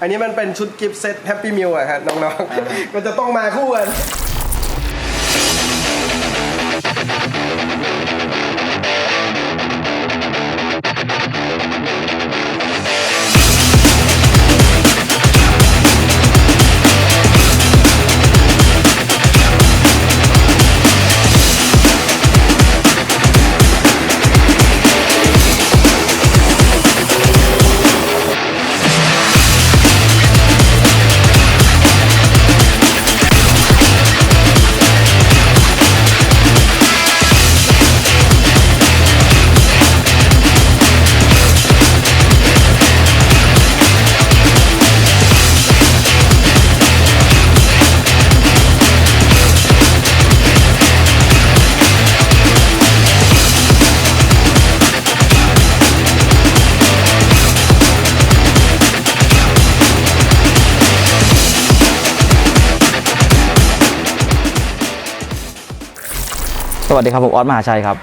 อันนี้มันเป็นชุดกิฟต์เซตแฮปปี้มิลอะฮะน้องๆก็จะต้องมาคู่กัน วัสดีครับ ผมออสมหาชัยครับ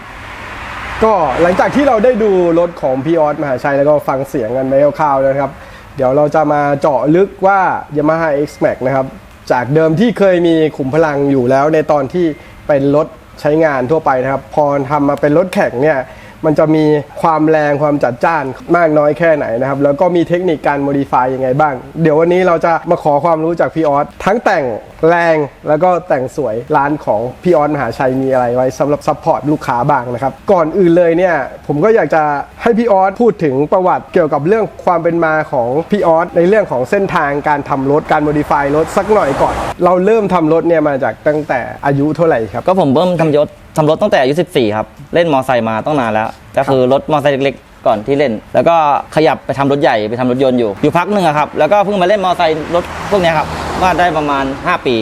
ก็หลังจากที่เราได้ดูรถของพี่ออสมหาชัยแล้วก็ฟังเสียงกันไปคร่าวๆนะครับ เดี๋ยวเราจะมาเจาะลึกว่า Yamaha X Max นะครับจากเดิมที่เคยมีขุมพลังอยู่แล้วในตอนที่เป็นรถใช้งานทั่วไปนะครับ พอทำมาเป็นรถแข่งเนี่ย มันจะมีความแรงความจัดจ้านมากน้อยแค่ไหนนะครับ แล้วก็มีเทคนิคการโมดิฟายยังไงบ้าง เดี๋ยววันนี้เราจะมาขอความรู้จากพี่ออสทั้งแต่งแรงแล้วก็แต่งสวยร้านของพี่ออสมหาชัยมีอะไรไว้สำหรับซัพพอร์ตลูกค้าบ้างนะครับ ก่อนอื่นเลยเนี่ย ผมก็อยากจะให้พี่ออสพูดถึงประวัติเกี่ยวกับเรื่องความเป็นมาของพี่ออสในเรื่องของเส้นทางการทำรถการโมดิฟายรถสักหน่อยก่อน เราเริ่มทำรถเนี่ยมาจากตั้งแต่อายุเท่าไหร่ครับ ก็ผมเริ่มทำยศ ทำรถตั้งแต่อายุ14 ครับ เล่นมอไซค์มาตั้งนานแล้วก็คือรถมอไซค์เล็กๆ ก่อนที่เล่น แล้วก็ขยับไปทำรถใหญ่ไปทำรถยนต์อยู่อยู่พักหนึ่งอะครับแล้วก็เพิ่งมาเล่นมอไซค์รถพวกเนี้ยครับว่าได้ประมาณ 5 ปี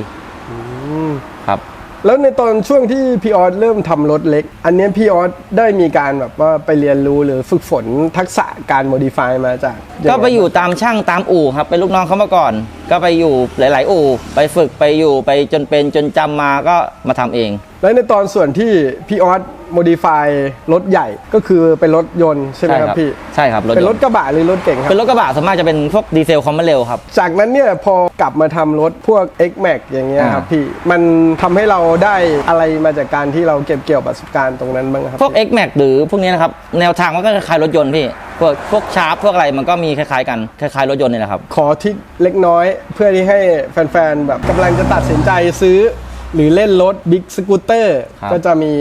ครับ แล้วในตอนช่วงที่พี่ออสเริ่มทำรถเล็ก อันเนี้ยพี่ออสได้มีการแบบว่าไปเรียนรู้หรือฝึกฝนทักษะการโมดิฟายมาจากงงก็ไปอยู่ตามช่างตามอู่ครับเป็นลูกน้องเขามาก่อน ก็ไปอยู่หลาย ๆ อู่ ไปฝึกไปอยู่ไปจนเป็นจนจำมาก็มาทำเอง แล้วในตอนส่วนที่พี่ออสโมดิฟายรถใหญ่ก็คือเป็นรถยนต์ใช่ไหมครับพี่ใช่ครับรถยเป็นรนถต์กระบะหรือรถเก่งครัเป็นบรถกระบะส่วนมากจะเป็นพวกดีเซลคอมมาเร็วครับจากนั้นเนี่ยพอกลับมาทำรถพวก X Max อย่างเงี้ยครับอ่าพี่มันทำให้เราได้อะไรมาจากการที่เราเก็บเกี่ยวประสบการณ์ตรงนั้นบ้างครับพวก X Max หรือพวกนี้นะครับแนวทางมันก็คล้ายๆรถยนต์พี่พวกพวกชาร์ปพวกอะไรมันก็มีคล้ายๆกันคล้ายๆรถยนต์นี่แหละครับขอทริกเล็กน้อยเพื่อที่ให้แฟนๆแบบกำลังจะตัดสินใจซื้อ หรือเล่นรถบิ๊กสกูตเตอร์ ครับ ก็จะมี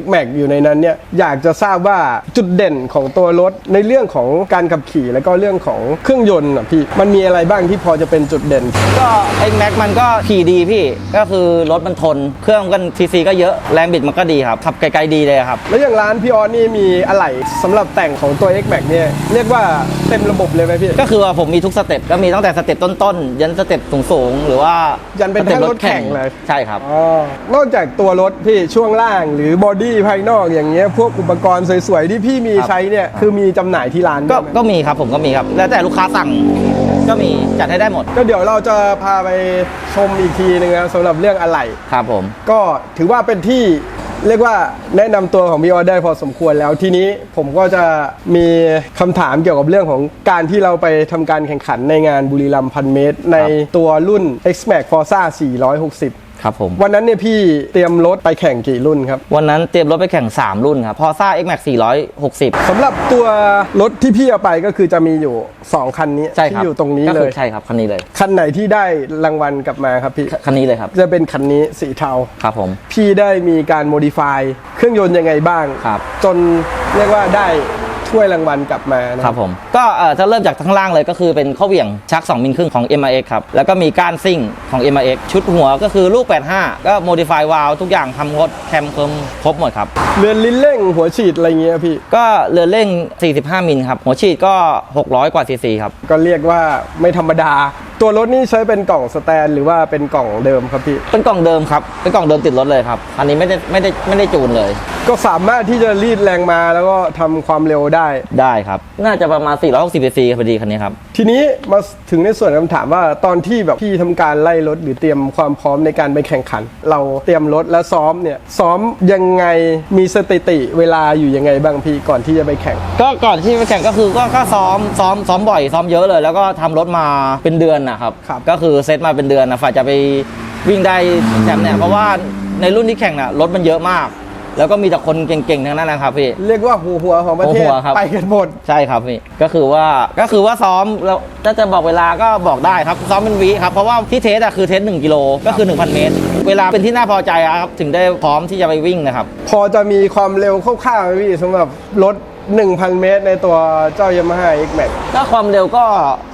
X Max อยู่ในนั้นเนี่ยอยากจะทราบว่าจุดเด่นของตัวรถในเรื่องของการขับขี่แล้วก็เรื่องของเครื่องยนต์อะพี่มันมีอะไรบ้างที่พอจะเป็นจุดเด่น ก็ X Max มันก็ขี่ดีพี่ ก็คือรถมันทน เครื่องกันซีซีก็เยอะแรงบิดมันก็ดีครับ ขับไกลๆดีเลยครับ แล้วอย่างร้านพี่ออสนี่มีอะไหล่สำหรับแต่งของตัว X Max เนี่ยเรียกว่าเต็มระบบเลยไหมพี่ ก็คือว่าผมมีทุกสเต็ปก็มีตั้งแต่สเต็ปต้นๆ ยันสเต็ปสูงๆ หรือว่ายันเป็นสต็ปแท่งรถแข่งเลย ใช่ครับ อ๋อนอกจากตัวรถพี่ช่วงล่างหรือบอดี้ภายนอกอย่างเงี้ยพวกอุปกรณ์สวยๆที่พี่มีครับใช้เนี่ยคือมีจำหน่ายที่ร้านก็ด้วยไหม ก็มีครับผมก็มีครับ แล้วแต่ลูกค้าสั่งก็มีจัดให้ได้หมดก็เดี๋ยวเราจะพาไปชมอีกทีนึงนะสำหรับเรื่องอะไหล่ครับผม ก็ถือว่าเป็นที่เรียกว่าแนะนำตัวของพี่ออสได้พอสมควรแล้วทีนี้ผมก็จะมีคำถามเกี่ยวกับเรื่องของการที่เราไปทำการแข่งขันในงานบุรีรัมย์พันเมตร ในตัวรุ่น X Max Forza 460 ครับผม วันนั้นเนี่ยพี่เตรียมรถไปแข่งกี่รุ่นครับ วันนั้นเตรียมรถไปแข่ง 3 รุ่นครับพอซ่า X Max 460 สำหรับตัวรถที่พี่เอาไปก็คือจะมีอยู่ 2 คันนี้ใช่ครับที่อยู่ตรงนี้ก็เลคือยใช่ครับคันนี้เลยคันไหนที่ได้รางวัลกลับมาครับพี่ คันนี้เลยครับจะเป็นคันนี้สีเทา ครับผม พี่ได้มีการโมดิฟายเครื่องยนต์ยังไงบ้าง ครับ จนเรียกว่าได้ ถ้วยรางวัลกลับมานะครับผมก็เอ่อถ้าเริ่มจากข้างล่างเลยก็คือเป็นข้อเหวี่ยงชัก 2 มิลครึ่งของ m i x ครับ แล้วก็มีก้านซิ่งของ m i x ชุดหัวก็คือลูก 85 ก็โมดิฟายวาลทุกอย่างทำครบแคมเคิมครบหมดครับ เรือนลิ้นเร่งหัวฉีดอะไรเงี้ยพี่ ก็เรือนเร่ง 45 มิลครับ หัวฉีดก็ 600 กว่าซีซีครับ ก็เรียกว่าไม่ธรรมดา ตัวรถนี่ใช้เป็นกล่องสแตนหรือว่าเป็นกล่องเดิมครับพี่ เป็นกล่องเดิมครับ เป็นกล่องเดิมติดรถเลยครับ อันนี้ไม่ได้ไม่ได้ไม่ได้จูนเลย ก็สามารถที่จะรีดแรงมาแล้วก็ทำความเร็วได้ ได้ครับ น่าจะประมาณ 460 cc พอดีคันนี้ครับ ทีนี้มาถึงในส่วนคำถามว่าตอนที่แบบพี่ทำการไล่รถหรือเตรียมความพร้อมในการไปแข่งขัน เราเตรียมรถและซ้อมเนี่ยซ้อมยังไงมีสถิติเวลาอยู่ยังไงบ้างพี่ก่อนที่จะไปแข่ง ก็ก่อนที่ไปแข่งก็คือก็ก็ซ้อมซ้อมซ้อมบ่อยซ้อมเยอะเลย แล้วก็ทำรถมาเป็นเดือนนะครับครับ ก็คือเซตมาเป็นเดือนนะฝ่ายจะไปวิ่งได้แชมป์เนี่ยเพราะว่าในรุ่นที่แข่งน่ะรถมันเยอะมาก แล้วก็มีแต่คนเก่งๆทั้งนั้นนะครับพี่ เรียกว่าหัวหัวของประเทศหัวครับ ไปกันหมด ใช่ครับพี่ก็คือว่าก็คือว่าซ้อมแล้วถ้าจะบอกเวลาก็บอกได้ครับซ้อมเป็นวิครับเพราะว่าที่เทสอะคือเทส1กิโลก็คือ 1,000 เมตร เวลาเป็นที่น่าพอใจอะครับถึงได้พร้อมที่จะไปวิ่งนะครับ พอจะมีความเร็วคร่าวๆไหมพี่สำหรับรถ 1,000 เมตรในตัวเจ้า Yamaha X Max ก็ความเร็วก็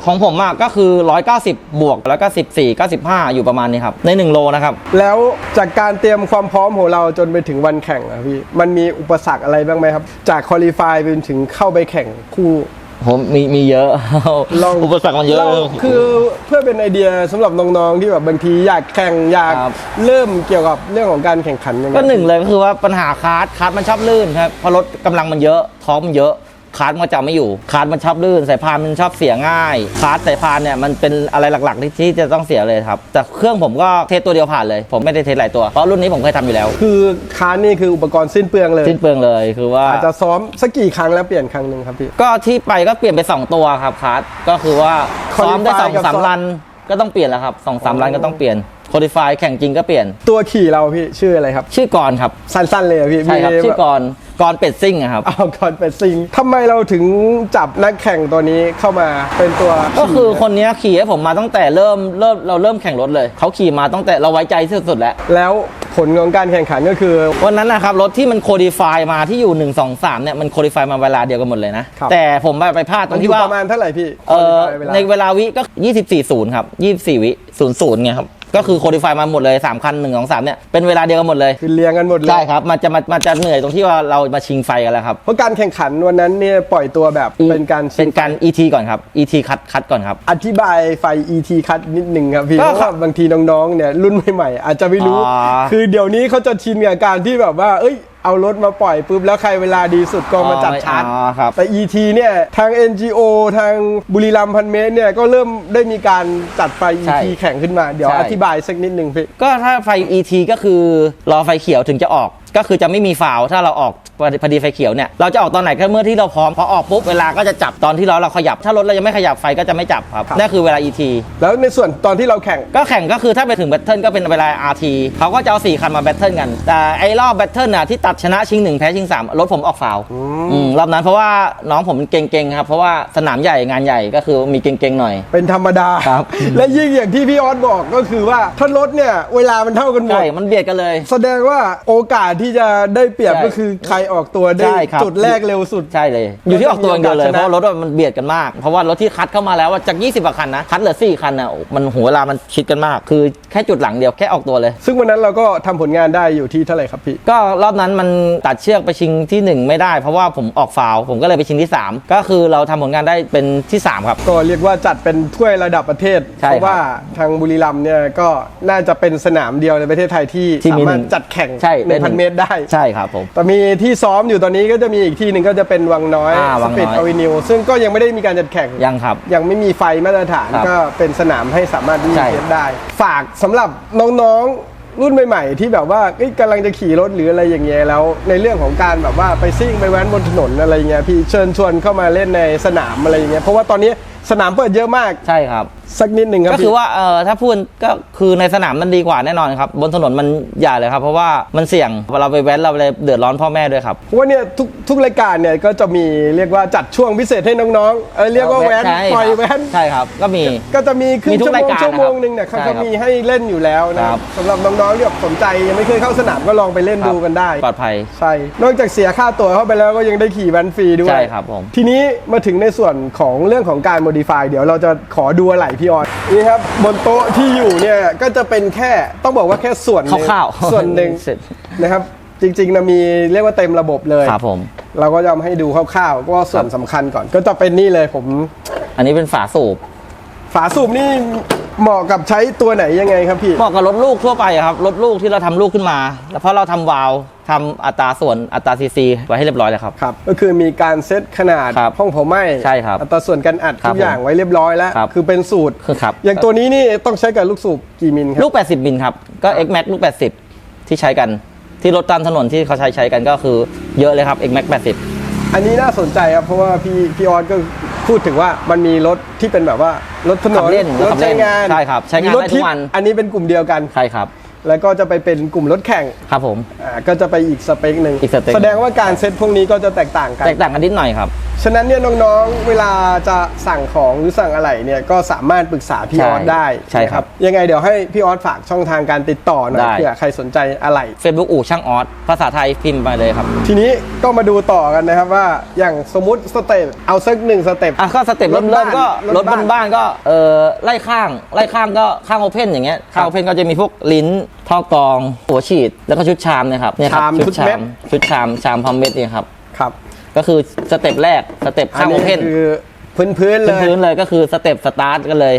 ของผมอะก็คือ 190 บวกแล้วก็14 95 อยู่ประมาณนี้ครับ ใน 1 โลนะครับ แล้วจากการเตรียมความพร้อมของเราจนไปถึงวันแข่งอะพี่ มันมีอุปสรรคอะไรบ้างไหมครับ จากคอลี่ฟายไปถึงเข้าไปแข่งคู่ ผมมีมีเยอะลองอุปสรรคมันเยอะราคือเพื่อเป็นไอเดียสำหรับน้องๆที่แบบบางทีอยากแข่งอยากครับเริ่มเกี่ยวกับเรื่องของการแข่งขันยังไงก็หนึ่งเลยก็คือว่าปัญหาคาร์ดคาร์ดมันชอบลื่นครับเพราะรถกำลังมันเยอะท้องมันเยอะ คาร์ดมันก็จะไม่อยู่คาร์ดมันชอบลื่นสายพานมันชอบเสียง่ายคาร์ดสายพานเนี่ยมันเป็นอะไรหลักๆที่ที่จะต้องเสียเลยครับแต่เครื่องผมก็เทสตัวเดียวผ่านเลย ผมไม่ได้เทสหลายตัวเพราะรุ่นนี้ผมเคยทำอยู่แล้ว คือคาร์นี่คืออุปกรณ์สิ้นเปลืองเลยสิ้นเปลืองเลยคือว่าอาจจะซ้อมสักกี่ครั้งแล้วเปลี่ยนครั้งหนึ่งครับพี่ก็ที่ไปก็เปลี่ยนไป 2 ตัวครับคาร์ดก็คือว่า Qualify ซ้อมได้สองกับสามซ้อมรันก็ต้องเปลี่ยนแล้วครับสองสามรันก็ต้องเปลี่ยน โคดิฟายแข่งจริงก็เปลี่ยน ตัวขี่เราพี่ชื่ออะไรครับ ชื่อกรครับ สั้นๆเลยอะพี่ใช่ครับมีชื่อกรกรเป็ดซิ่งอะครับเอาก่อนเป็นซิงทำไมเราถึงจับนักแข่งตัวนี้เข้ามาเป็นตัวก็คือขี่คนเนี้ยขี่ให้ผมมาตั้งแต่เริ่มเริ่มเราเริ่มแข่งรถเลย เขาขี่มาตั้งแต่เราไว้ใจที่สุดแล้ว แล้วผลของการแข่งขันก็คือ วันนั้นนะครับ รถที่มันโคดิฟายมาที่อยู่ 1 2 3 เนี่ย มันโคดิฟายมาเวลาเดียวกันหมดเลยนะ ครับ แต่ผมไปไปพลาดตรมันงอยู่ที่ว่าประมาณเท่าไหร่พี่เออเวลาในเวลาวิก็ 24 0 ครับ 24 วิ 0 0ไงครับก็คือโคดิฟายมาหมดเลย3คัน1 2 3เนี่ยเป็นเวลาเดียวกันหมดเลยคือเรียงกันหมดเลยใช่ครับมันจะมามันจะเหนื่อยตรงที่ว่าเรามาชิงไฟกันแล้วครับเพราะการแข่งขันวันนั้นเนี่ยปล่อยตัวแบบเป็นการชิงเป็นการ ET ก่อนครับ ET คัดคัดก่อนครับอธิบายไฟ ET คัดนิดนึงครับพี่ก็เพราะว่าบางทีน้องๆเนี่ยรุ่นใหม่ๆอาจจะไม่รู้อ๋อคือเดี๋ยวนี้เขาจะชินกับการที่แบบว่า เอ้ย เอารถมาปล่อยปุ๊บแล้วใครเวลาดีสุดก็มาจัดชาร์จอ๋อครับ แต่ ET เนี่ยทาง NGO ทางบุรีรัมย์พันเมตรเนี่ยก็เริ่มได้มีการจัดไฟ ใช่ ET แข่งขึ้นมาเดี๋ยวใช่ อธิบายสักนิดนึงพี่ ก็ถ้าไฟ ET ก็คือรอไฟเขียวถึงจะออก ก็คือจะไม่มีฟาวล์ถ้าเราออกพอดีไฟเขียวเนี่ยเราจะออกตอนไหนก็เมื่อที่เราพร้อมพอออกปุ๊บเวลาก็จะจับตอนที่เราเราขยับ ถ้ารถเรายังไม่ขยับไฟก็จะไม่จับครับครับ นั่นคือเวลา ET แล้วในส่วนตอนที่เราแข่ง ก็แข่งก็คือถ้าไปถึงแบทเทิลก็เป็นเวลา RT เขาก็จะเอา4คันมาแบทเทิลกัน แต่ไอ้รอบแบทเทิลน่ะที่ตัดชนะชิงหนึ่งแพ้ชิงสามรถผมออกฟาวล์อืมรอบนั้นเพราะว่าน้องผมเก่งๆครับเพราะว่าสนามใหญ่งานใหญ่ก็คือมีเก่งๆหน่อย เป็นธรรมดา ครับ และยิ่งอย่างที่พี่ออสบอกก็คือว่าถ้ารถเนี่ย เวลามันเท่ากันหมด ใช่มันเบียดกันเลย แสดงว่าโอกาสที่จะได้เปรียบใช่ ก็คือใครออกตัวได้ใช่ครับจุดแรกเร็วสุด ใช่เลย อยู่ที่ออกตัวอย่างเดียวเลยมีโอกาสชนะเพราะว่ารถมันเบียดกันมาก เพราะว่ารถที่คัดเข้ามาแล้วว่าจาก 20กว่าคันนะ คัดเหลือ 4 คันนะโอ้มันหัวเวลามันชิดกันมาก คือแค่จุดหลังเดียวแค่ออกตัวเลย ซึ่งวันนั้นเราก็ทำผลงานได้อยู่ที่เท่าไหร่ครับพี่ ก็รอบนั้นมันตัดเชือกไปชิงที่1ไม่ได้ เพราะว่าผมออกฟาวล์ผมก็เลยไปชิงที่3ก็คือเราทำผลงานได้เป็นที่3ครับ ก็เรียกว่าจัดเป็นถ้วยระดับประเทศ ใช่เพราะว่าทางบุรีรัมย์เนี่ยก็น่าจะเป็นสนามเดียวในประเทศไทยที่ที่มีสามารถหนึ่งจัดแข่งใช่ในพันเมตรได้ ใช่ครับผม แต่มีที่ซ้อมอยู่ตอนนี้ก็จะมีอีกที่หนึ่งก็จะเป็นวังน้อยอ่าวัสงปีดน้อยอวินิวซึ่งก็ยังไม่ได้มีการจัดแข่ง ยังครับ ยังไม่มีไฟมาตรฐานครับก็เป็นสนามให้สามารถวิ่งใช่ เทสได้ ฝากสำหรับน้องๆรุ่นใหม่ๆ ที่แบบว่าเอ้ยกำลังจะขี่รถหรืออะไรอย่างเงี้ยแล้ว ในเรื่องของการแบบว่าไปซิ่งไปแว้นบนถนนอะไรเงี้ยพี่เชิญชวนเข้ามาเล่นในสนามอะไรอย่างเงี้ยเพราะว่าตอนนี้ สนามเปิดเยอะมาก ใช่ครับ สักนิดหนึ่งครับก็คือพี่ว่าเออถ้าพูดก็คือในสนามมันดีกว่าแน่นอนครับ บนถนนมันอย่าเลยครับ เพราะว่ามันเสี่ยงเราไปแว้นเราไปเดือดร้อนพ่อแม่ด้วยครับเพราะว่าเนี่ยทุกทุกรายการเนี่ยก็จะมีเรียกว่าจัดช่วงพิเศษให้น้องๆเออเรียกว่าแว้นใช่ปล่อยครับแว้นใช่ครับ ก็มี ก็จะมีครึ่มีงทุกชั่วโมรางยการชั่วโมงนะครับหนึ่งเนี่ยเขาใช่ก็ครับมีให้เล่นอยู่แล้วนะครับสำหรับน้องๆที่แบบสนใจยังไม่เคยเข้าสนามก็ลองไปเล่นดูกันได้ ปลอดภัย ใช่ นอกจากเสียค่าตั๋วเข้าไปแล้วก็ยังได้ขี่แวนฟรีด้วยใช่ครับผม ทีนี้มาถึงในส่วนของเรื่องของการโมดิฟายเดี๋ยวเราจะขอดูอะไหล่พี่ออสนี่ครับบนโต๊ะที่อยู่เนี่ยก็จะเป็นแค่ต้องบอกว่าแค่ส่วนหนึ่งคร่าวๆส่วนหนึ่งเสร็จ นะครับ จริงๆนะมีเรียกว่าเต็มระบบเลยครับผม เราก็จะให้ดูคร่าวๆก็ส่วนสำคัญก่อน ก็จะเป็นนี่เลยผม อันนี้เป็นฝาสูบฝาสูบนี่เหมาะกับใช้ตัวไหนยังไงครับพี่ เหมาะกับรถลูกทั่วไปอะครับรถลูกที่เราทำลูกขึ้นมา แล้วเพราะเราทำวาล์ว ทำอัตราส่วนอัตราซีซีไว้ให้เรียบร้อยแล้วครับ ครับ ก็คือมีการเซตขนาดครับห้องเผาไหม้ใช่ครับอัตราส่วนการอัดครัทุบกอย่างไว้เรียบร้อยแล้ว ครับ คือเป็นสูตร คือครับอย่างตัวนี้นี่ต้องใช้กับลูกสูบกี่มิลครัลูก80บินครับ ก็ X Max ลูก 80 ที่ใช้กัน ที่รถตามถนนที่เขาใช้ใช้กันก็คือเยอะเลยครับ X Max 80 อันนี้น่าสนใจครับ เพราะว่าพี่พี่ออสก็พูดถึงว่ามันมีรถที่เป็นแบบว่ารถถนขันบเล่นรรถถขับเล่ใช้นงานใช่ครับใช้งานมีรถได้ทุกวันทิปอันนี้เป็นกลุ่มเดียวกัน ใช่ครับ แล้วก็จะไปเป็นกลุ่มรถแข่งครับผม อ่าก็จะไปอีกสเปคหนึ่งอีกสเปค แสดงว่าการเซตพวกนี้ก็จะแตกต่างกัน แตกต่างกันนิดหน่อยครับ ฉะนั้นเนี่ยน้องๆ เวลาจะสั่งของหรือสั่งอะไรเนี่ยก็สามารถปรึกษาพี่ใช่ออสได้ใช่ครับนะยังไงเดี๋ยวให้พี่ออสฝากช่องทางการติดต่อหน่อยได้ เผื่อใครสนใจอะไร Facebook อู่ช่างออสภาษาไทยพิมพ์ไปเลยครับ ทีนี้ก็มาดูต่อกันนะครับว่าอย่างสมมติสเต็ปเอาสักหนึ่งสเต็ป อะก็สเต็ปรเริ่ถมบ้าเริ่นมก็รรถถบ้าน บ้านๆก็เออไล่ข้างไล่ข้างก็ข้างโอเพนอย่างเงี้ยข้างโอเพนก็จะมีพวกลิ้น ท่อกรองหัวฉีดแล้วก็ชุดชามเนะครับเนี่ยครับชามชุดชุดเม็ชาดมชุดชามชามพร้อมเม็ดเนี่ยครับ ครับก็คือสเต็ปแรกสเต็ปข้างโอเพนคือ พื้นๆเลย พื้นๆเลยก็คือสเต็ปสตาร์ทกันเลย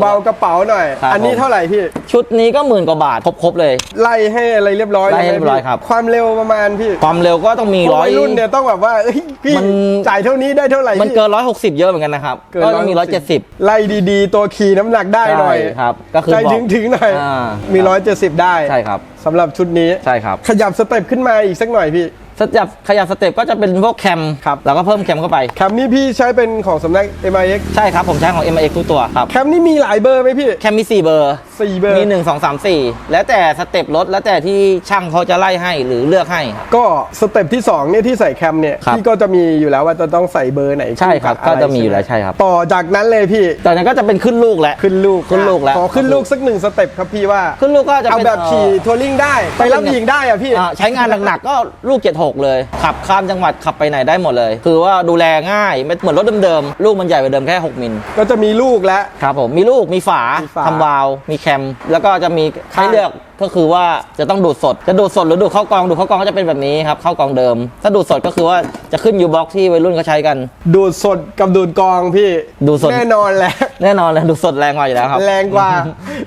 เบาๆกระเป๋าหน่อย ครับอันนี้ผม เท่าไหร่พี่ ชุดนี้ก็หมื่นกว่าบาทครบๆเลย ไล่ให้อะไรเรียบร้อยไล่ให้ลเรียบร้อยพี่ครับ ความเร็วประมาณพี่ความเร็วก็ต้องมีพวกร้อย วัยรุ่นเนี่ยต้องแบบว่าเอ้ยพี่มัน จ่ายเท่านี้ได้เท่าไหร่มันพี่ เกินร้อยหกสิบเยอะเหมือนกันนะครับเกินก็ต้องมีร้อยเจ็ดสิบไล่ดีๆ ตัวขี่น้ำหนักได้หน่อยใช่ครับก็คือใจบอกถึงถึงๆหน่อย อ่ามีร้อยเจ็ดสิบได้ใช่ครับ สำหรับชุดนี้ ใช่ครับ ขยับสเต็ปขึ้นมาอีกสักหน่อยพี่ สเต็ปขยับสเต็ปก็จะเป็นพวกแคมครับ แล้วก็เพิ่มแคมเข้าไป แคมนี้พี่ใช้เป็นของสำนัก MIX ใช่ครับผมใช้ของ m i x ทุกตัวครับ แคมนี้มีหลายเบอร์ไหมพี่ แคมมี 4 เบอร์ สี่เบอร์มี1 2 3 4แล้วแต่สเต็ปรถแล้วแต่ที่ช่างเขาจะไล่ให้หรือเลือกให้ครับ ก็สเต็ปที่2เนี่ยที่ใส่แคมเนี่ยครับ พี่ก็จะมีอยู่แล้วว่าจะต้องใส่เบอร์ไหนใช่ครับขึ้นก็บจะมีอยู่ไรแล้วใช่ครับต่อจากนั้นเลยพี่จากนั้นก็จะเป็นขึ้นลูกแล้ว ขึ้นลูกขึ้นลูกแล้ว ขอขึ้นลูกสักหนึ่งสเต็ปครับพี่ว่าขึ้นลูกก็จะเอาเป็นแบบขี่ทัวริงได้ไปรับเป็นหญิงได้อะพี่ อ่าใช้งานหนักๆก็ลูก 76 เลย ขับข้ามจังหวัดขับไปไหนได้หมดเลย คือว่าดูแลง่ายไม่เหมือนรถเดิมๆ ลูกมันใหญ่กว่าเดิมแค่ 6 มิลก็จะมีลูกแล้ว ครับผมมีลูกมีฝามีฝา ทำวาล์วมีแคม แล้วก็จะมีให้เลือกก็คือว่าจะต้องดูดสด จะดูดสดหรือดูดเข้ากอง ดูดเข้ากองก็จะเป็นแบบนี้ครับ เข้ากองเดิม ถ้าดูดสดก็คือว่าจะขึ้นยูบ็อกที่วัยรุ่นเขาใช้กัน ดูดสดกับดูดกองพี่ดูดสดแน่นอนแหละแน่นอนเลยดูดสดแรงกว่าอยู่แล้วครับ แรงกว่า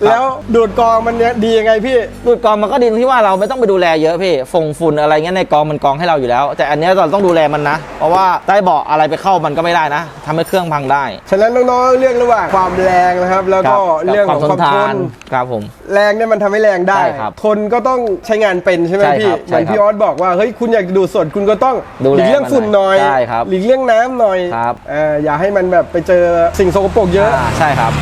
แล้วดูดกองมันเนี่ยดียังไงพี่ ดูดกองมันก็ดีตรงที่ว่าเราไม่ต้องไปดูแลเยอะพี่ฟงฝุ่นอะไรเงี้ยในกองมันกองให้เราอยู่แล้ว แต่อันเนี้ยเราต้องดูแลมันนะ เพราะว่าใต้เบาะอะไรไปเข้ามันก็ไม่ได้นะทำให้เครื่องพังได้ ฉะนั้นน้องๆเรื่องระหว่างความแรงนะครับ แล้วก็คบเรื่องของความทนครับผม แรงเนี่ยมันทำให้แรงได้ ใช่ครับทนก็ต้องใช้งานเป็นใช่ไหมใช่พี่ครับเหมือนใช่ครับพี่ออสบอกว่าเฮ้ยคุณอยากดูดสดคุณก็ต้องดูหแลลีกเลี่ยงฝุ่นหน่อยใช่ครับหลีกเลี่ยงน้ำหน่อยครับ อ่าอย่าให้มันแบบไปเจอสิ่งสกปรกเยอะ อ่าใช่ครับ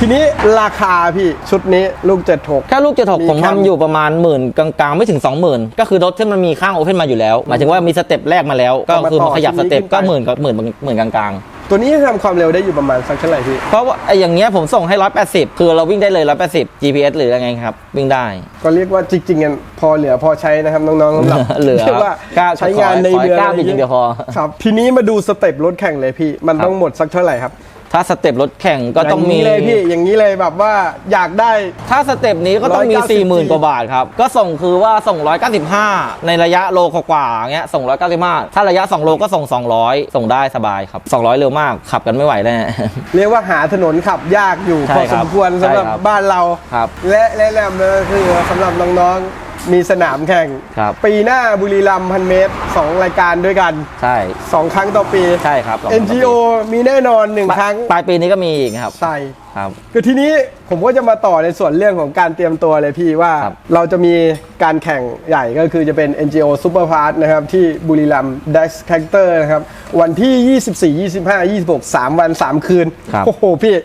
ทีนี้ราคาพี่ชุดนี้ลูกเจ็ดหกแค่ลูกเจ็ดหกมีผมครับทำอยู่ประมาณหมื่นกลางๆ ไม่ถึง 20,000 ก็คือรถที่มันมีข้างโอเพนมาอยู่แล้ว หมายถึงว่ามีสเต็ปแรกมาแล้ว ก็คือมาขยับสเต็ปก็หมื่นกับหมื่นหมื่นกลาง ตัวนี้ทำความเร็วได้อยู่ประมาณสักเท่าไหร่พี่ๆเพราะว่าไอ้อย่างเงี้ยผมส่งให้ 180 คือเราวิ่งได้เลย 180 GPS หรือยังไงครับ วิ่งได้ ก็เรียกว่าจริงๆกันพอเหลือพอใช้นะครับน้องๆสำหรับเหลือรียกว่าก้าวใช้งานในขอให้เมืองก้าวบิดอย่างเดียวพอ ครับทีนี้มาดูสเต็ปรถแข่งเลยพี่ มันครับต้องหมดสักเท่าไหร่ครับ ถ้าสเต็ปรถแข่งก็ต้องมีย่านี้เลยพี่อย่างนี้เลยแบบว่าอยากได้ ถ้าสเต็ปนี้ก็ต้องมี190 40,000 กว่าบาทครับ ก็ส่งคือว่าส่ง 195 ในระยะโลกว่าๆเงี้ยส่ง 195 ถ้าระยะ 2 โลก็ส่ง 200 ส่งได้สบายครับ 200 เร็วมากขับกันไม่ไหวแน่เรียกว่าหาถนนขับยากอยู่ใช่พอคสรับมควรสำหรับใช่ครับบ้านเราครับและและแนะนำเลยก็คือสำหรับน้องๆ มีสนามแข่ง ครับ ปีหน้าบุรีรัมย์พันเมตรสองรายการด้วยกันใช่ สองครั้งต่อปี ใช่ครับ NGO มีแน่นอนหนึ่งครั้งปลายปีนี้ก็มีอีกครับ ใส่ ครับ คือทีนี้ผมก็จะมาต่อในส่วนเรื่องของการเตรียมตัวเลยพี่ว่าครับ เราจะมีการแข่งใหญ่ก็คือจะเป็น NGO Super Pass นะครับ ที่บุรีรัมย์ Dax Character นะครับ วันที่ 24 25 26 3 วัน 3 คืน ครับ โอ้โหพี่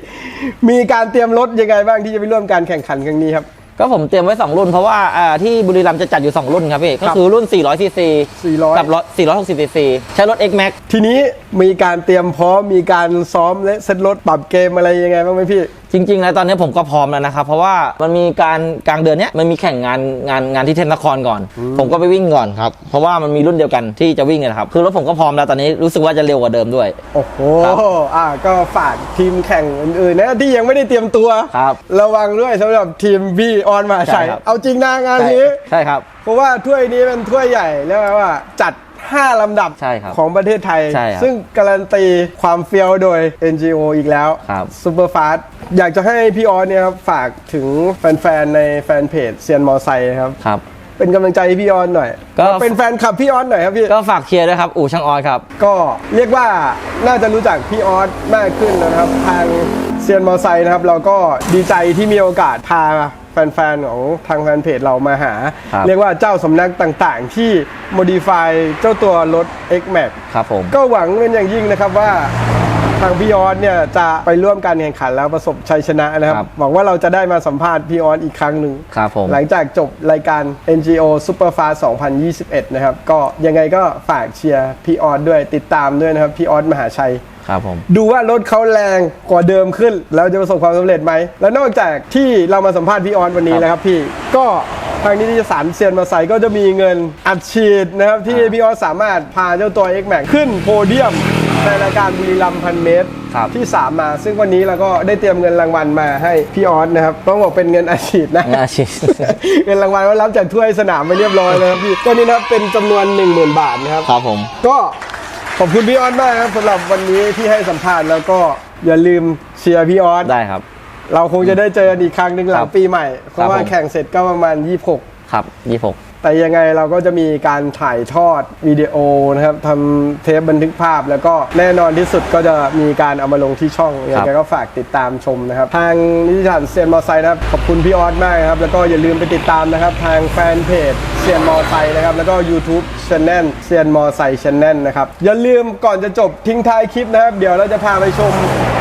มีการเตรียมรถยังไงบ้างที่จะไปร่วมการแข่งขันครั้งนี้ครับ ก็ผมเตรียมไว้ 2 รุ่นเพราะว่าอ่าที่บุรีรัมย์จะจัดอยู่ 2 รุ่นครับพี่ ก็คือรุ่น 400 cc 400 กับรถ460 cc ใช้รถ X Max ทีนี้มีการเตรียมพร้อมมีการซ้อมและเซตรถปรับเกมอะไรยังไงบ้างไหมพี่ จริงๆแล้วตอนนี้ผมก็พร้อมแล้วนะครับ เพราะว่ามันมีการกลางเดือนเนี้ยมันมีแข่งงานงานงานที่เทพนครก่อน ผมก็ไปวิ่งก่อนครับเพราะว่ามันมีรุ่นเดียวกันที่จะวิ่งกันนะครับคือรถผมก็พร้อมแล้วตอนนี้รู้สึกว่าจะเร็วกว่าเดิมด้วย โอ้โหครับอ่า ก็ฝากทีมแข่งอื่นๆนะที่ยังไม่ได้เตรียมตัว ครับ ระวังด้วยสำหรับทีมบีออนมาใช่ใส่ครับ เอาจริงนะงานใช่นี้ ใช่ครับ เพราะว่าถ้วยนี้เป็นถ้วยใหญ่แล้วว่าจัด 5 ลำดับใช่ครับของประเทศไทย ใช่ครับซึ่งการันตีความเฟี้ยวโดย NGO อีกแล้วครับซูเปอร์ฟาสอยากจะให้พี่ออสเนี่ยครับฝากถึงแฟนๆในแฟนเพจเซียนมอไซค์ครับ ครับ เป็นกำลังใจให้พี่ออสหน่อยก็เป็นแฟนคลับพี่ออสหน่อยครับพี่ ก็ฝากเชียร์ด้วยครับ อู่ช่างออยครับ ก็เรียกว่าน่าจะรู้จักพี่ออสมากขึ้นนะครับ ทางเซียนมอไซค์นะครับ เราก็ดีใจที่มีโอกาสพา แฟนๆของทางแฟนเพจเรามาหา ครับเรียกว่าเจ้าสำนักต่างๆ ที่ modify เจ้าตัวรถ X Max ครับผม ก็หวังเป็นอย่างยิ่งนะครับว่าทางพี่ออสเนี่ยจะไปร่วมการแข่งขันแล้วประสบชัยชนะนะครับครับ หวังว่าเราจะได้มาสัมภาษณ์พี่ออสอีกครั้งหนึ่ง ครับผม หลังจากจบรายการ NGO Superfast 2021 นะครับ ก็ยังไงก็ฝากเชียร์พี่ออสด้วยติดตามด้วยนะครับ พี่ออสมหาชัย ครับผมดูว่ารถเขาแรงกว่าเดิมขึ้น แล้วจะประสบความสำเร็จไหม แล้วนอกจากที่เรามาสัมภาษณ์พี่ออสวันนี้ครับนะครับพี่ก็ทางนิตยสารเซียนมาใส่ก็จะมีเงินอัดฉีดนะครับที่อ่าพี่ออสสามารถพาเจ้าตัว X Max ขึ้นโพเดียมในรายการบุรีรัมย์พันเมตรครับที่ 3 มา ซึ่งวันนี้เราก็ได้เตรียมเงินรางวัลมาให้พี่ออสนะครับต้องบอกเป็นเงินอัดฉีดนะงานอาชีพเงินรางวัลว่ารับจากถ้วยสนามไปเรียบร้อยแล้วครับพี่ก็นี่นะครับเป็นจำนวน 10,000 บาทนะครับครับผมก็ ขอบคุณพี่ออสมากครับสำหรับวันนี้ที่ให้สัมภาษณ์แล้วก็อย่าลืมเชียร์พี่ออสได้ครับ เราคงจะได้เจอกันอีกครั้งหนึ่งหลัคงรับปีใหม่ เพราะว่าผมแข่งเสร็จก็ประมาณ 26 ครับยี่หก แต่ยังไงเราก็จะมีการถ่ายทอดวิดีโอนะครับทำเทปบันทึกภาพ แล้วก็แน่นอนที่สุดก็จะมีการเอามาลงที่ช่องยังไงก็ฝากติดตามชมนะครับ ทางนิติสารเซียนมอไซค์นะครับขอบคุณพี่ออสมากครับ แล้วก็อย่าลืมไปติดตามนะครับ ทางแฟนเพจเซียนมอไซค์นะครับ แล้วก็ YouTube Channel เซียนมอไซค์ Channel นะครับอย่าลืมก่อนจะจบทิ้งท้ายคลิปนะครับ เดี๋ยวเราจะพาไปชม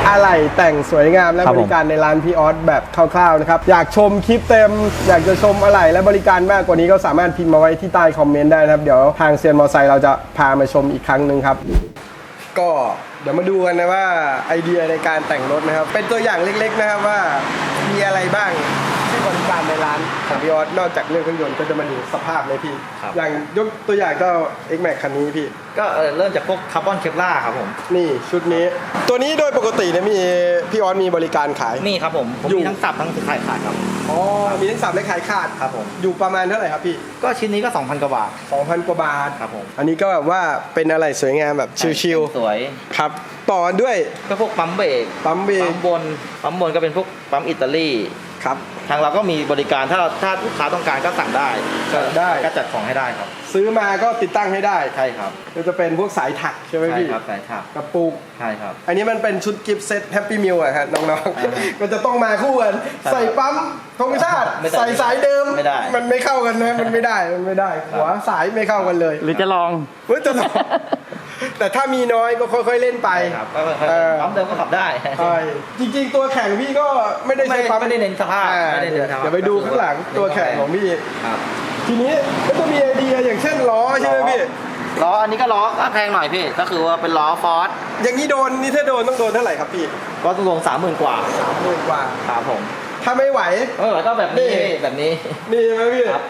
อะไหล่แต่งสวยงามและครับบผมริการในร้านพี่ออสแบบคร่าวๆนะครับ อยากชมคลิปเต็ม อยากจะชมอะไหล่และบริการมากกว่านี้ก็สามารถพิมพ์มาไว้ที่ใต้คอมเมนต์ได้นะครับ เดี๋ยวทางเซียนมอไซค์เราจะพามาชมอีกครั้งหนึ่งครับ ก็เดี๋ยวมาดูกันนะว่าไอเดียในการแต่งรถนะครับ เป็นตัวอย่างเล็กๆนะครับว่ามีอะไรบ้างที่ บริการในร้านของพี่ออสนอกจากเรื่องเครื่องยนต์ก็จะมาดูสภาพเลยพี่ ครับ อย่างยกตัวอย่างก็ X Max คันนี้พี่ ก็เริ่มจากพวกคาร์บอนเคปล่าครับผม นี่ชุดนี้ ตัวนี้โดยปกติเนี่ยมีพี่ออสมีบริการขาย นี่ครับผมผมอยู่ มีทั้งสับทั้งขายขาดครับ อ๋อมีทั้งสับและขายขาดครับผม อยู่ประมาณเท่าไหร่ครับพี่ ก็ชิ้นนี้ก็ 2,000กว่าบาท 2,000 กว่าบาท ครับผมอันนี้ก็แบบว่าเป็นอะไรสวยงามแบบชิลสวย ๆครับ ต่อด้วยก็พวกปั๊มเบรก ปั๊มเบรกปั๊มบน ปั๊มบนก็เป็นพวกปั๊มอิตาลี ครับ ทางเราก็มีบริการถ้าเราถ้าลูกค้าต้องการก็สั่งได้สั่งได้ ก็จัดของให้ได้ครับซื้อมาก็ติดตั้งให้ได้ใช่ครับก็จะเป็นพวกสายถักใช่ไหมใช่พี่ครับสายถักกระปุก ใช่ครับ อันนี้มันเป็นชุดกิฟต์เซตแฮปปี้มิลอะครับน้องอ่าฮะๆก็จะต้องมาคู่กันครับใส่ปั๊มธงชาติ ไม่ได้ใส่สายเดิมไม่ได้มันไม่เข้ากันนะมันไม่ได้มันไม่ได้ หัวสายไม่เข้ากันเลยหรือจะลอง เฮ้ยจะลองแต่ถ้ามีน้อยก็ค่อยๆเล่นไปครับก็ค่อยเออๆปั๊มเดิมก็ขับได้ ใช่จริงๆตัวแข่งพี่ก็ไม่ได้ไม่ใช้ได้ปั๊มไม่ได้เน้นสภาพอ่ไม่ได้เน้นสภาพเดี๋ยวไปดูข้างหลังตัวแข่งของพี่ ครับ ทีนี้ก็จะมีไอเดียอย่างเช่นล้อใช่ไหมพี่ ล้ออันนี้ก็ล้อก็แพงหน่อยพี่ ก็คือว่าเป็นล้อฟอร์ดอย่างนี้โดนนี่ถ้าโดนต้องโดนเท่าไหร่ครับพี่ก็ต้องลงสามหมื่นกว่าสามหมื่นกว่า ครับผม ถ้าไม่ไหว เออก็แบบนี้นี่พี่แบบนี้ นี่ไหมพี่ ครับ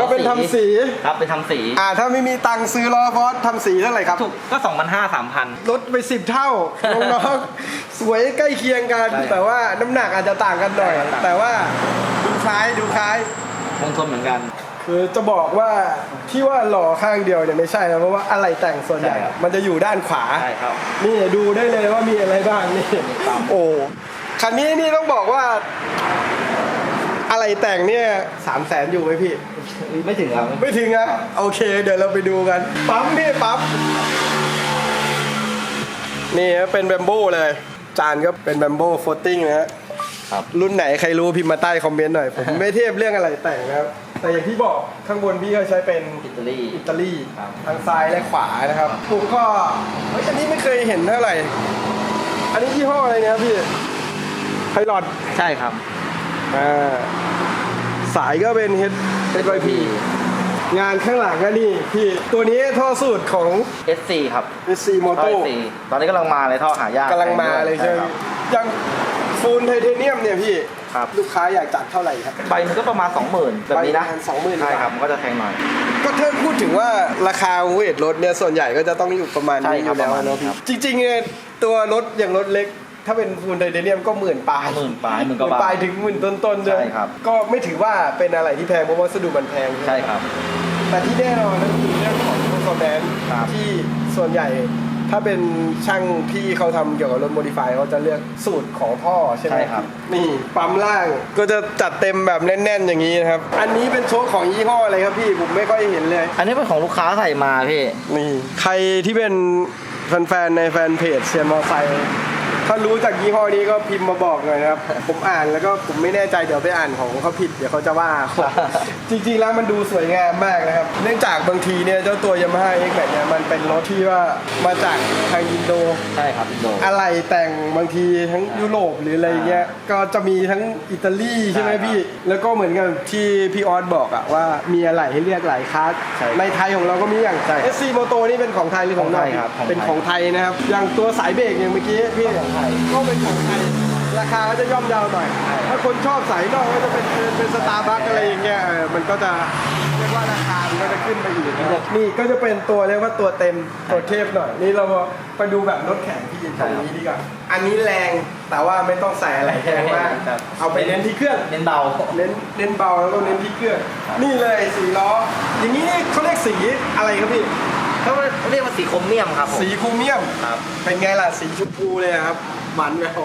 ก็เป็นทำสี ครับเป็นทำสีอ่าถ้าไม่มีตังค์ซื้อล้อฟอสทำสีเท่าไหร่ครับ ถูกก็สองพันห้าสามพัน ลดไปสิบเท่า น้องๆ สวยใกล้เคียงกัน ใช่ครับแต่ว่าน้ำหนักอาจจะต่างกันหน่อย ใช่ครับ แต่ว่าดูคล้ายดูคล้ายมงคลเหมือนกัน คือจะบอกว่าที่ว่าหล่อข้างเดียวเนี่ยไม่ใช่นะเพราะว่าอะไรแต่งส่วนใหญ่ ใช่ครับ มันจะอยู่ด้านขวา ใช่ครับ นี่ดูได้เลยว่ามีอะไรบ้างนี่ครับ โอ้คันนี้นี่ต้องบอกว่า อะไรแต่งเนี่ยสามแสนอยู่ไหมพี่ ไม่ถึงครับ ไม่ถึงอะโอเค เดี๋ยวเราไปดูกัน ปั๊มพี่ปั๊มนี่ครับเป็นแบมโบ้เลย จานก็เป็นแบมโบ้โฟตติ้งนะฮะครับ รุ่นไหนใครรู้พิมพ์มาใต้คอมเมนต์หน่อย ผมไม่เทียบเรื่องอะไรแต่งนะครับ แต่อย่างที่บอกข้างบนพี่ก็ใช้เป็นอิตาลีอิตาลีครับ ทางซ้ายและขวานะครับปุ่มก็เฮ้ยอันนี้ไม่เคยเห็นเท่าไหร่ อันนี้ยี่ห้ออะไรเนี่ยครับพี่ไพลอตใช่ครับอ่าสายก็เป็น H HYP งานข้างหลังก็นี่พี่ตัวนี้ท่อสูตรของ SC ครับ SC ท่อ Moto SC ตอนนี้กำลังมาเลยท่อหายากกำลังมาเลยใช่ไหมครับ อย่างฟูลไทเทเนียมเนี่ยพี่ ครับ ลูกค้าอยากจัดเท่าไหร่ครับ ใบมันก็ประมาณ 20,000แบบนี้นะใบประมาณ20,000ใช่ครับมันก็จะแพงหน่อยก็ถ้าพูดถึงว่าราคาเวทรถเนี่ยส่วนใหญ่ก็จะต้องอยู่ประมาณใช่นี้อครับยู่แล้วประมาณนี้เนาะพี่ครับจริงๆเนี่ยตัวรถอย่างรถเล็กถ้าเป็นฟูลไทเทเนียมก็หมื่นปลายหมื่นปลายหมื่นหกว่ามื่นบาทปลายถึงหมื่นต้นๆด้วยใช่ครับก็ไม่ถือว่าเป็นอะไรที่แพงเพราะวัสดุมันแพงใช่ครับ แต่ที่แน่นอนนั่นคือเรื่องของตัว performance ครับที่ส่วนใหญ่ ถ้าเป็นช่างที่เขาทำเกี่ยวกับรถโมดิฟายเขาจะเลือกสูตรของท่อใช่ไหมใช่ครับนี่ปั๊มล่างก็จะจัดเต็มแบบแน่น ๆ อย่างนี้นะครับ อันนี้เป็นโชคของยี่ห้ออะไรครับพี่ผมไม่ค่อยเห็นเลย อันนี้เป็นของลูกค้าใส่มาพี่นี่ใครที่เป็นแฟนๆในแฟนเพจเซียนมอไซค์ ถ้ารู้จากยี่ห้อนี้ก็พิมพ์มาบอกหน่อยนะครับ ผมอ่านแล้วก็ผมไม่แน่ใจเดี๋ยวไปอ่านของเขาผิดเดี๋ยวเขาจะว่า จริงๆแล้วมันดูสวยงามมากนะครับ เนื่องจากบางทีเนี่ยเจ้าตัว Yamaha X Max เนี่ยมันเป็นรถที่ว่ามาจากทางอินโด ใช่ครับโด อะไรแต่งบางทีทั้งยุโรปหรืออะไรเงี้ย ก็จะมีทั้งอิตาลีใช่ไหมใช่ครับพี่ แล้วก็เหมือนกับที่พี่ออสบอกอะว่ามีอะไรให้เลือกหลายคลาสใช่ในไทยของเราก็มีอย่างใช่ครับ SC Moto นี่เป็นของไทยหรือของนอกของไทยครับของไทยเป็นของไทยนะครับ อย่างตัวสายเบรกอย่างเมื่อกี้พี่ของไทย ก็เป็นของไทย ราคาก็จะย่อมเยาวหน่อย ถ้าคนชอบสายนอกก็จะเป็นเป็นสตาร์บัคอะไรอย่างเงี้ยเออมันก็จะเรียกว่าราคา มันก็จะขึ้นไปอีกนะครับนี่ก็จะเป็นตัวเรียกว่าตัวเต็มตัวเทพหน่อย นี่เราไปดูแบบรถแข่งที่ตรงนี้ดีกว่า อันนี้แรงแต่ว่าไม่ต้องใส่อะไรแรงมาก ครับ เอาไปเน้นที่เครื่อง เน้นเบา เน้นเน้นเบาแล้วก็เน้นที่เครื่อง นี่เลยสีล้อ อย่างนี้เขาเรียกสีอะไรครับพี่ เขาเรียกว่าสีโครเมียมครับผมสีโครเมียมครับ เป็นไงล่ะสีชมพูเลยอะครับหวานแหวว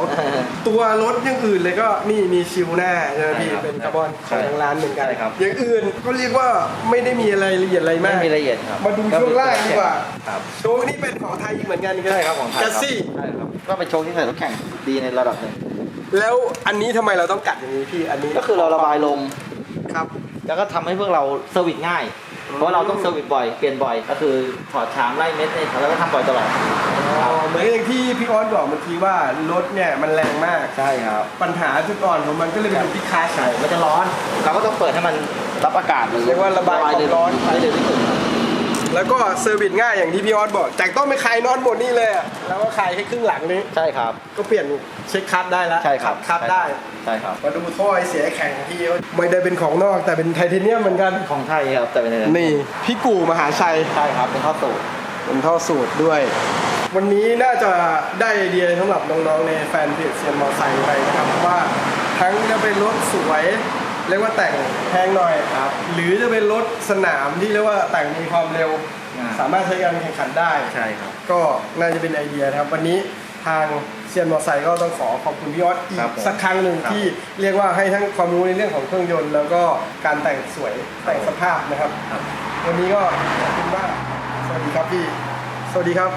ตัวรถอย่างอื่นเลยก็นี่มีชิวหน้าใช่ไหมพี่ใช่ครับเป็นคาร์บอนขใช่องทางร้านเหมือนกันใช่ครับอย่างอื่นก็เรียกว่าไม่ได้มีอะไรละเอียดอะไรไม่มากมีละเอียดครับมาดูช่วงล่างดีกว่าครับโชคนี่เป็นของไทยอีกเหมือนกันใช่ครับของไทยแกครับซี่ใช่ครับก็เป็นโชคที่ใส่รถแข่งดีในระดับหนึ่งแล้วอันนี้ทำไมเราต้องกัดอย่างนี้พี่อันนี้ก็คือเราระบายลมครับ แล้วก็ทำให้พวกเราเซอร์วิสง่าย เพราะเราต้องเซอร์วิสบ่อยเปลี่ยนบ่อย ก็คือถอดชามไล่เม็ดเนี่ยแล้วก็ทำบ่อยตลอด อ๋อเหมือนอย่างที่พี่ออสบอกเมื่อกี้ว่ารถเนี่ยมันแรงมาก ใช่ครับ ปัญหาจุดอ่อนของมันก็เลยเป็นที่คาร์ใช่ มันจะร้อน เราก็ต้องเปิดให้มันรับอากาศหรือเรียกว่าระบายความร้อนได้เร็วที่สุด แล้วก็เซอร์วิสง่ายอย่างที่พี่ออสบอกจากต้องไปคลายนอนหมดนี่เลยอะแล้วก็คลายให้ครึ่งหลังนี้ ใช่ครับ ก็เปลี่ยนเช็คคัทได้แล้วใช่ครับคัทได้ใช่ครับมาดูถ้อยเสียแข่งที่ไม่ได้เป็นของนอกแต่เป็นไทเทเนียมเหมือนกันของไทยครับแต่เป็นอะไรนี่พี่กู่มหาชัยใช่ครับเป็นข้อสูตรเป็นท่อสูตรด้วย วันนี้น่าจะได้ไอเดียสำหรับน้องๆในแฟนเพจเซียนมอไซค์ไปนะครับว่าทั้งจะเป็นรถสวย เรียกว่าแต่งแพงหน่อย ครับ หรือจะเป็นรถสนามที่เรียกว่าแต่งมีความเร็ว อ่า สามารถใช้การแข่งขันได้ ใช่ครับ ก็น่าจะเป็นไอเดียนะครับวันนี้ทางเซียนมอไซค์ก็ต้องขอขอบคุณพี่ออสอีครักบผมสักครั้งหนึ่งครับ ที่เรียกว่าให้ทั้งความรู้ในเรื่องของเครื่องยนต์ แล้วก็การแต่งสวยแต่งสภาพนะครับ ครับ วันนี้ก็ขอบคุณมาก สวัสดีครับพี่ สวัสดีครับ